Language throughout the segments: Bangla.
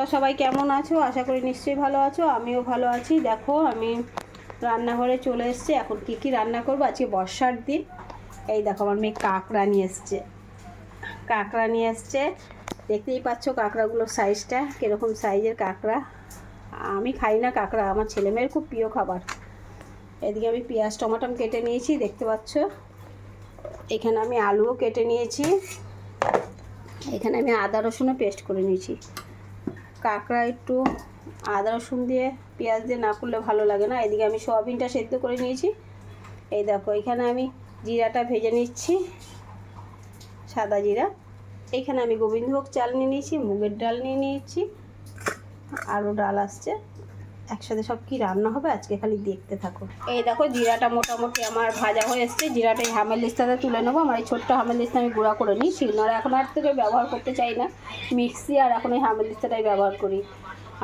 তোমরা সবাই কেমন আছো? আশা করি নিশ্চয়ই ভালো আছো, আমিও ভালো আছি। দেখো, আমি রান্নাঘরে চলে এসেছি। এখন কি কি রান্না করব? আজকে বর্ষার দিন। এই দেখো, আমার মেয়ে কাঁকড়া নিয়ে এসছে। কাঁকড়া নিয়ে এসছে। দেখতেই পাচ্ছ কাঁকড়াগুলোর সাইজটা কীরকম সাইজের কাঁকড়া। আমি খাই না কাঁকড়া, আমার ছেলেমেয়ের খুব প্রিয় খাবার। এদিকে আমি পেঁয়াজ টমাটম কেটে নিয়েছি, দেখতে পাচ্ছ। এখানে আমি আলুও কেটে নিয়েছি। এখানে আমি আদা, রসুনও পেস্ট করে নিয়েছি। কাঁকড়া একটু আদা রসুন দিয়ে, পেঁয়াজ দিয়ে না করলে ভালো লাগে না। এদিকে আমি সোয়াবিনটা সেদ্ধ করে নিয়েছি। এই দেখো, এখানে আমি জিরাটা ভেজে নিচ্ছি, সাদা জিরা। এখানে আমি গোবিন্দভোগ চাল নিয়ে নিয়েছি, মুগের ডাল নিয়ে নিয়েছি, আরও ডাল আসছে। একসাথে সব কি রান্না হবে? আজকে খালি দেখতে থাকো। এই দেখো, জিরাটা মোটামুটি আমার ভাজা হয়ে এসছে। জিরাটা এই হামের লিস্তাতে তুলে নেব। আমার এই ছোট্ট হামের লিস্তা আমি গুঁড়া করে নিই। শিলনোড়া এখন আর থেকে ব্যবহার করতে চাই না। মিক্সি আর এখন এই হামের লিস্তাটাই ব্যবহার করি।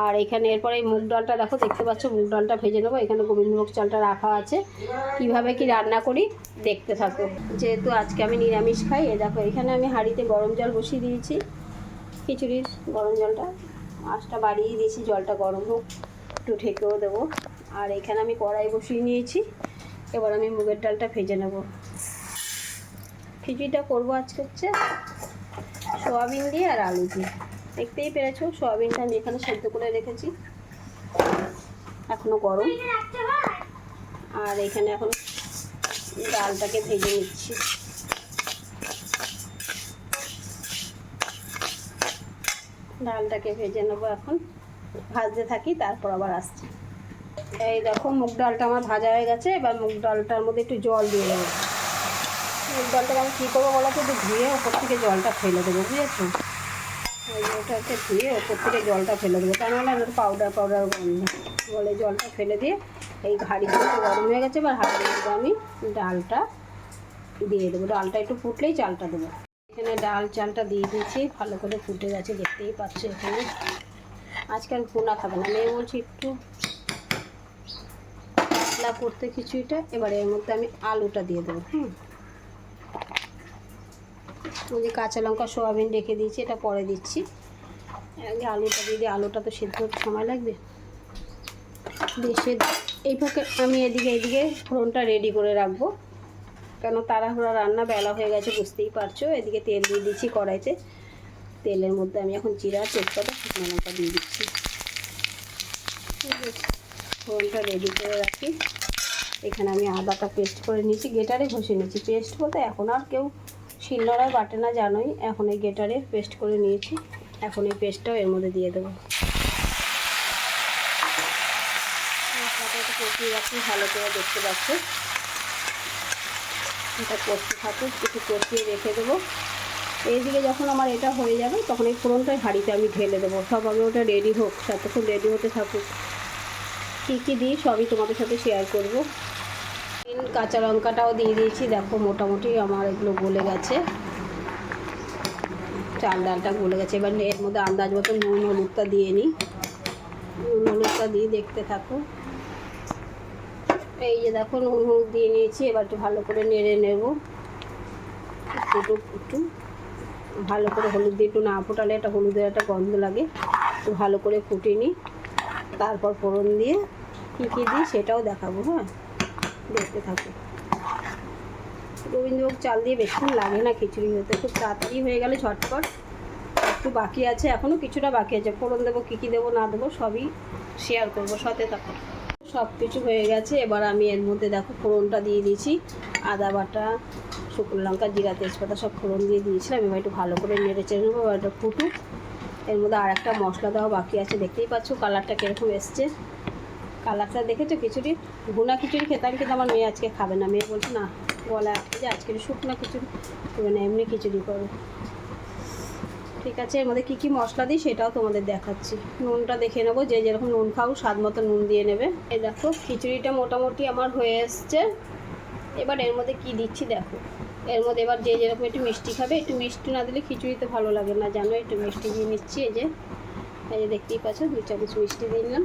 আর এখানে এরপরে এই মুগ ডালটা দেখো, দেখতে পাচ্ছ? মুগ ডালটা ভেজে নেব। এখানে গোবিন্দভোগ চালটা রাখা আছে। কীভাবে কি রান্না করি দেখতে থাকো। যেহেতু আজকে আমি নিরামিষ খাই, এ দেখো, এখানে আমি হাঁড়িতে গরম জল বসিয়ে দিয়েছি। খিচুড়ির গরম জলটা। আঁচটা বাড়িয়ে দিয়েছি, জলটা গরম হোক। একটু ঢেকেও দেবো। আর এখানে আমি কড়াই বসিয়ে নিয়েছি। এবার আমি মুগের ডালটা ভেজে নেব। খিচুড়িটা করব আজকে হচ্ছে সোয়াবিন দিয়ে আর আলু দিয়ে। দেখতেই পেরেছ, সোয়াবিনটা আমি এখানে সেদ্ধ করে রেখেছি। এখনও গরম। আর এখানে এখন ডালটাকে ভেজে নিচ্ছি। ডালটাকে ভেজে নেব এখন। ভাজতে থাকি, তারপর আবার আসছি। এই দেখো, মুগ ডালটা আমার ভাজা হয়ে গেছে, এবার মুগ ডালটার মধ্যে একটু জল দিয়ে দেবো মুগ ডালটা আমি কী করব বলো তো, একটু ধুয়ে ওপর থেকে জলটা ফেলে দেবো, বুঝেছ? ওটাকে ধুয়ে ওপর থেকে জলটা ফেলে দেবো। কেন না পাউডার পাউডার গন্ধ বলে জলটা ফেলে দিয়ে এই হাঁড়ি তো গরম হয়ে গেছে, এবার মধ্যে আমি ডালটা দিয়ে দেবো। ডালটা একটু ফুটলেই চালটা দেবো। এখানে ডাল চালটা দিয়ে দিয়েছি, ভালো করে ফুটে গেছে, দেখতেই পাচ্ছ এখানে। আজকে আর ভুনা খাবে না। মেয়ে বলছি, একটু পাতলা করতে কিছুটা এবার এর মধ্যে আমি আলুটা দিয়ে দেবো, হুম? ওই যে কাঁচা লঙ্কা, সোয়াবিন রেখে দিয়েছি, এটা পরে দিচ্ছি। আগে আলুটা দিয়ে আলুটা তো সেদ্ধ সময় লাগবে। দিয়ে সেদ্ধ, এই ফাঁকে আমি এদিকে এদিকে ফোড়নটা রেডি করে রাখব। কেন, তাড়াহুড়া রান্না বেলা হয়ে গেছে, বুঝতেই পারছ। এদিকে তেল দিয়ে দিচ্ছি কড়াইতে। তেলের মধ্যে আমি এখন জিরা, তেজপাতা, শুকনো লঙ্কা দিয়ে দিচ্ছি। ফোড়নটা রেডি করে রাখি। এখানে আমি আদাটা পেস্ট করে নিয়েছি, গেটারে ঘষে নিয়েছি। পেস্ট বলতে এখন আর কেউ শিলনোড়ায় বাটে না, জানোই। এখন এই গেটারে পেস্ট করে নিয়েছি। এখন এই পেস্টটাও এর মধ্যে দিয়ে দেবো। একটু রাখি, ভালো করে দেখতে পাচ্ছ। এটা কষতে থাকুক, একটু কষিয়ে রেখে দেবো। এইদিকে যখন আমার এটা হয়ে যাবে, তখন এই ফোড়নটাই হাঁড়িতে আমি ঢেলে দেবো। সব আমি ওটা রেডি হোক ততক্ষণ রেডি হতে থাকুক। কী কী দিই, সবই তোমাদের সাথে শেয়ার করব। কাঁচা লঙ্কাটাও দিয়ে দিয়েছি। দেখো, মোটামুটি আমার এগুলো গলে গেছে। চাল ডালটা গলে গেছে। এবার এর মধ্যে আন্দাজ মতো নুন হলুদটা দিয়ে নিই। নুন হলুদটা দিয়ে দেখতে থাকো। এই যে দেখো, নুন হলুদ দিয়ে নিয়েছি। এবার একটু ভালো করে নেড়ে নেব। একটু একটু। ভালো করে হলুদ দিয়ে একটু না ফোটালে একটা হলুদের একটা গন্ধ লাগে। একটু ভালো করে ফুটিয়ে নিই। তারপর ফোড়ন দিয়ে কী কী দিই সেটাও দেখাবো হ্যাঁ? দেখতে থাকো। গোবিন্দভোগ চাল দিয়ে বেশিক্ষণ লাগে না খিচুড়ি হতে। খুব তাড়াতাড়ি হয়ে গেলে ঝটপট। একটু বাকি আছে এখনও কিছুটা বাকি আছে। ফোড়ন দেবো, কী কী দেবো না দেবো সবই শেয়ার করব সাথে থাকো সব কিছু হয়ে গেছে। এবার আমি এর মধ্যে দেখো ফোড়নটা দিয়ে দিয়েছি। আদা বাটা, শুকনো লঙ্কা, জিরা তেজপাতা সব ফোড়ন দিয়ে দিয়েছিলাম। এবার একটু ভালো করে নেড়ে চেড়ে নেব, এবার ফুটুক। এর মধ্যে আর একটা মশলা দেওয়া বাকি আছে, দেখতেই পাচ্ছ কালারটা কীরকম এসছে। কালারটা দেখেছ? খিচুড়ি? ভুনা খিচুড়ি খেতাম কিন্তু আমার মেয়ে আজকে খাবে না। মেয়ে বলছে, না গলা যে, আজকে শুকনো খিচুড়ি। মানে এমনি খিচুড়ি করো ঠিক আছে, এর মধ্যে কী কী মশলা দিই সেটাও তোমাদের দেখাচ্ছি। নুনটা দেখে নেব, যে যেরকম নুন খাও, স্বাদ মতো নুন দিয়ে নেবে। এই দেখো, খিচুড়িটা মোটামুটি আমার হয়ে এসছে। এবার এর মধ্যে কি দিচ্ছি দেখো। এর মধ্যে এবার যে যেরকম একটু মিষ্টি খাবে, একটু মিষ্টি না দিলে খিচুড়িতে ভালো লাগে না, জানো? একটু মিষ্টি দিয়ে নিচ্ছি, এই যে। এই যে দেখতেই পাচ্ছ, দু চামচ মিষ্টি দিয়ে নিলাম।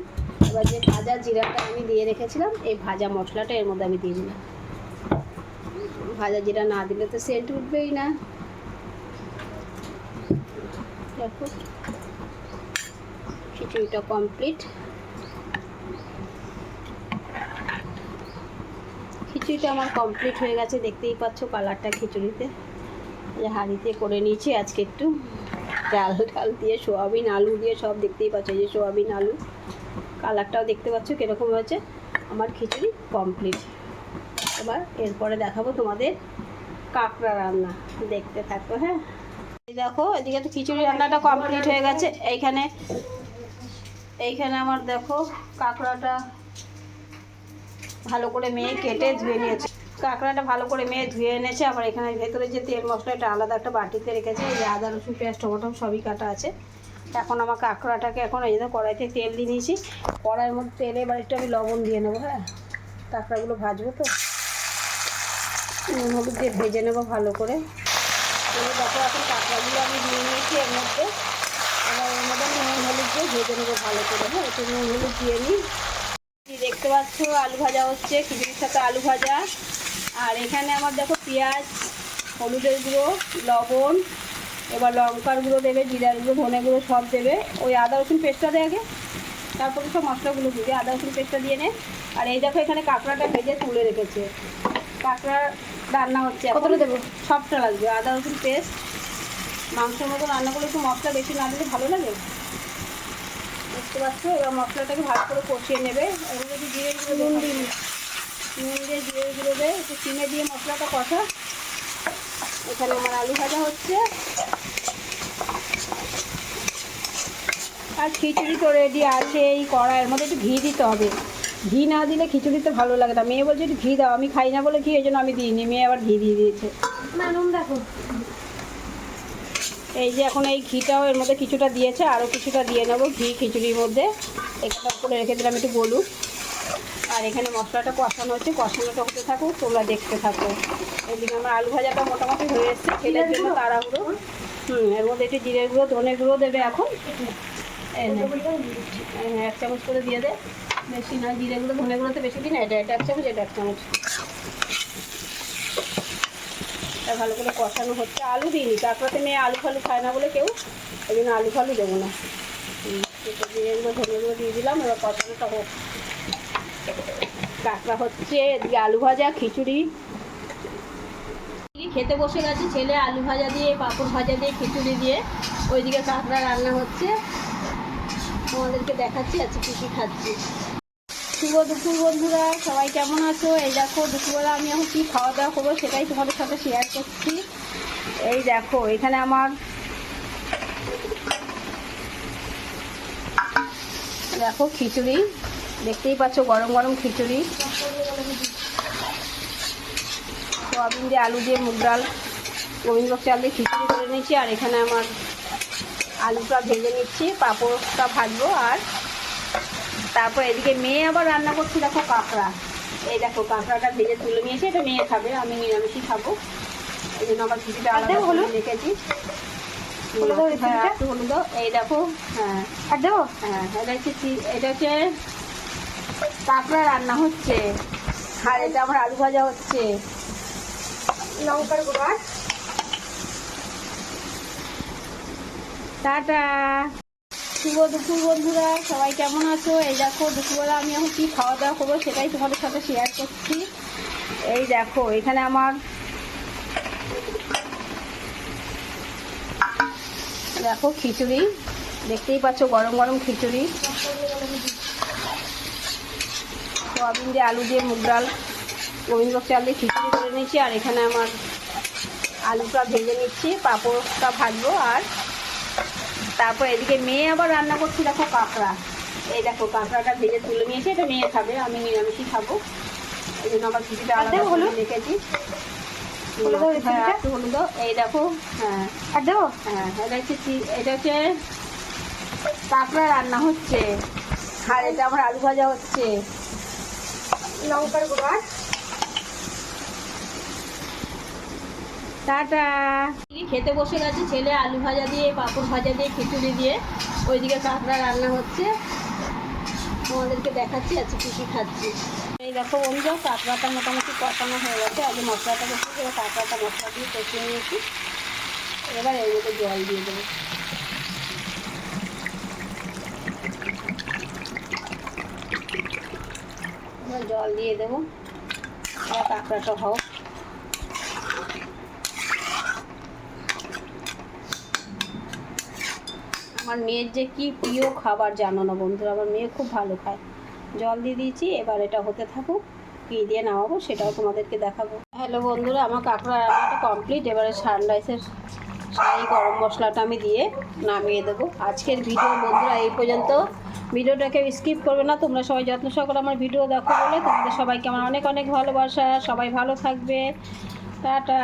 এবার যে ভাজা জিরাটা আমি দিয়ে রেখেছিলাম, এই ভাজা মশলাটা এর মধ্যে আমি দিয়ে দিলাম। ভাজা জিরা না দিলে তো সেন্ট উঠবেই না। দেখো। খিচুড়িটা কমপ্লিট খিচুড়িটা আমার কমপ্লিট হয়ে গেছে, দেখতেই পাচ্ছ কালারটা খিচুড়িতে। হাঁড়িতে করে নিয়েছি আজকে একটু। ডাল ডাল দিয়ে, সোয়াবিন, আলু দিয়ে সব দেখতেই পাচ্ছ যে সোয়াবিন, আলু। কালারটাও দেখতে পাচ্ছ কীরকম হয়েছে। আমার খিচুড়ি কমপ্লিট এবার এরপরে দেখাবো তোমাদের কাঁকড়া রান্না। দেখতে থাকো হ্যাঁ? দেখো, এদিকে তো খিচুড়ি রান্নাটা কমপ্লিট হয়ে গেছে। এইখানে এইখানে আমার দেখো, কাঁকড়াটা ভালো করে মেয়ে কেটে ধুয়ে নিয়েছে। কাঁকড়াটা ভালো করে মেয়ে ধুয়ে এনেছে, আবার এখানে ভেতরে যে তেল মশলাটা আলাদা একটা বাটিতে রেখেছে, এই আদা, রসুন, পেঁয়াজ, টমেটো সবই কাটা আছে। এখন আমার কাঁকড়াটাকে এখন এই কড়াইতে তেল দিয়ে নিয়েছি। কড়াইয়ের মধ্যে তেলে এবার একটু আমি লবণ দিয়ে নেব হ্যাঁ? কাঁকড়াগুলো ভাজবো তো? নুন, হলুদ দিয়ে ভেজে নেব ভালো করে। এবার দেখো, এখন কাঁকড়াগুলো আমি দিয়ে নিয়েছি এর মধ্যে। এবার এর মধ্যে নুন, হলুদ দিয়ে ভেজে নেব ভালো করে। হ্যাঁ একটু নুন, হলুদ দিয়ে নিই। দেখতে পাচ্ছ, আলু ভাজা হচ্ছে, খিচুড়ির সাথে আলু ভাজা। আর এখানে আমার দেখো পেঁয়াজ, হলুদের গুঁড়ো, লবণ, এবার লঙ্কার গুঁড়ো দেবে, জিরার গুঁড়ো, ধনে গুঁড়ো সব দেবে। ওই আদা, রসুন পেস্টটা দেয় আগে। তারপরে সব মশলাগুলো দিবে আদা, রসুন পেস্টটা দিয়ে নে। আর এই দেখো, এখানে কাঁকড়াটা ভেজে তুলে রেখেছে। কাঁকড়া রান্না হচ্ছে কতটা দেবো? সবটা লাগবে আদা রসুন পেস্ট মাংসের মতো রান্না করলে একটু মশলা বেশি না দিলে ভালো লাগে? বুঝতে পারছ? এবার মশলাটাকে ভালো করে কষিয়ে নেবে। এবার যদি জিরে গুঁড়ো নুন দিন নুন দিয়ে জিরে গুঁড়ো দেয় একটু চিনে দিয়ে মশলাটা কষা। এখানে আমার আলু ভাজা হচ্ছে। আর খিচুড়ি তো রেডি আছে এই কড়াইয়ের মধ্যে একটু ঘি দিতে হবে। ঘি না দিলে খিচুড়িতে ভালো লাগে না। মেয়ে বলছে ঘি দাও। আমি খাই না বলে ঘি এই জন্য আমি দিইনি। মেয়ে আবার ঘি দিয়ে দিয়েছে। দেখো। এই যে এখন এই ঘিটাও এর মধ্যে কিছুটা দিয়েছে আরও কিছুটা দিয়ে নেব ঘি খিচুড়ির মধ্যে। একটা করে রেখে দিলাম একটু বলুক আর এখানে মশলাটা কষানো হচ্ছে। কষানোটা হতে থাকুক তোমরা দেখতে থাকো। এদিকে আমার আলু ভাজাটা মোটামুটি হয়ে এসছে। ছেলের জন্য তাড়াহুড়ো। হুম এর মধ্যে একটু জিরের গুঁড়ো ধনে গুঁড়ো দেবে এখন। এক চামচ করে দিয়ে দে। বেশি না জিরে গুঁড়ো, ধনে গুঁড়োতে বেশি দিন এটা এটা এক চামচ, এটা এক চামচ। এটা ভালো করে কষানো হচ্ছে। আলু দিইনি, তারপরে মেয়ে আলু ফালু খায় না বলে কেউ ওই জন্য আলু ফালু দেবো না। জিরে গুঁড়ো, ধনে গুঁড়ো দিয়ে দিলাম, এবার কষানোটা হোক। কাঁকড়া হচ্ছে, এদিকে আলু ভাজা, খিচুড়ি। খেতে বসে গেছে ছেলে আলু ভাজা দিয়ে, পাঁপড় ভাজা দিয়ে, খিচুড়ি দিয়ে। ওইদিকে কাঁকড়া রান্না হচ্ছে। তোমাদেরকে দেখাচ্ছি, আজকে কী কী খাচ্ছি। শুভ দুপুর বন্ধুরা, সবাই কেমন আছো? এই দেখো, দুপুরবেলা আমি এখন কী খাওয়া দাওয়া করব সেটাই তোমাদের সাথে শেয়ার করছি। এই দেখো, এখানে আমার দেখো খিচুড়ি, দেখতেই পাচ্ছ গরম গরম খিচুড়ি। সোয়াবিন দিয়ে আলু দিয়ে মুগ ডাল গোবিন্দভোগ চাল দিয়ে খিচুড়ি করে নিচ্ছি আর এখানে আমার আলুটা ভেজে নিচ্ছি, পাঁপড়টা ভাজবো, আর তারপর এদিকে মেয়ে আবার রান্না করছি দেখো কাঁকড়া। এই দেখো কাঁকড়াটা ভেজে তুলে নিয়েছি এটা মেয়ে খাবে আমি নিরামিষই খাব। এই জন্য আবার কিছুটা আলাদা? করে রেখেছি। হ্যাঁ। এই দেখো হ্যাঁ। হ্যাঁ এটা হচ্ছে এটা হচ্ছে কাঁকড়া রান্না হচ্ছে। আর এটা আমার আলু ভাজা হচ্ছে। লঙ্কার গুঁড়ো। টাটা। শুভ দুপুর বন্ধুরা, সবাই কেমন আছো? এই দেখো, দুপুরবেলা আমি এখন কী খাওয়া দাওয়া করব সেটাই তোমাদের সাথে শেয়ার করছি। এই দেখো, এখানে আমার দেখো খিচুড়ি, দেখতেই পাচ্ছ গরম গরম খিচুড়ি। সোয়াবিন দিয়ে আলু দিয়ে মুগ ডাল, গোবিন্দভোগ চাল দিয়ে খিচুড়ি করে নিচ্ছি আর এখানে আমার আলুটা ভেজে নিচ্ছি, পাঁপড়টা ভাজবো, আর তারপর এদিকে মেয়ে আবার রান্না করছি দেখো কাঁকড়া। এই দেখো কাঁকড়াটা ভেজে তুলে নিয়েছে এটা মেয়ে খাবে আমি নিরামিষই খাব। এই জন্য আবার কিছুটা আলাদা? রেখেছি। হলুদ দাও। এই দেখো হ্যাঁ। হ্যাঁ এটা হচ্ছে এটা হচ্ছে কাঁকড়া রান্না হচ্ছে। আর এটা আমার আলু ভাজা হচ্ছে। লঙ্কার গুঁড়ো টাটা। খেতে বসে গেছে, ছেলে আলু ভাজা দিয়ে, পাঁপড় ভাজা দিয়ে, খিচুড়ি দিয়ে। ওইদিকে কাঁকড়া রান্না হচ্ছে। আমাদেরকে দেখাচ্ছি আছে কী কী খাচ্ছি। এই দেখো বন্ধুরা, কাঁকড়াটা মোটামুটি কষানো হয়ে গেছে। আগে মশলাটা বসে এবার কাঁকড়াটা মশলা দিয়ে কষে নিয়েছি। এবার এর মধ্যে জল দিয়ে দেবো। জল দিয়ে দেবো। এবার কাঁকড়াটা হোক। আমার মেয়ের যে কি প্রিয় খাবার জানো না বন্ধুরা? আমার মেয়ে খুব ভালো খায়। জল দিয়ে দিয়েছি, এবার এটা হতে থাকুক, কী দিয়ে নামাবো সেটাও তোমাদেরকে দেখাবো। হ্যালো বন্ধুরা, আমার কাঁকড়া রান্নাটা কমপ্লিট এবারে সানরাইসের সাই গরম মশলাটা আমি দিয়ে নামিয়ে দেবো। আজকের ভিডিও বন্ধুরা, এই পর্যন্ত। ভিডিওটাকে স্কিপ করবে না, তোমরা সবাই যত্ন সহকারে আমার ভিডিও দেখো বলে তোমাদের সবাইকে আমার অনেক অনেক ভালোবাসা, সবাই ভালো থাকবে। টাটা!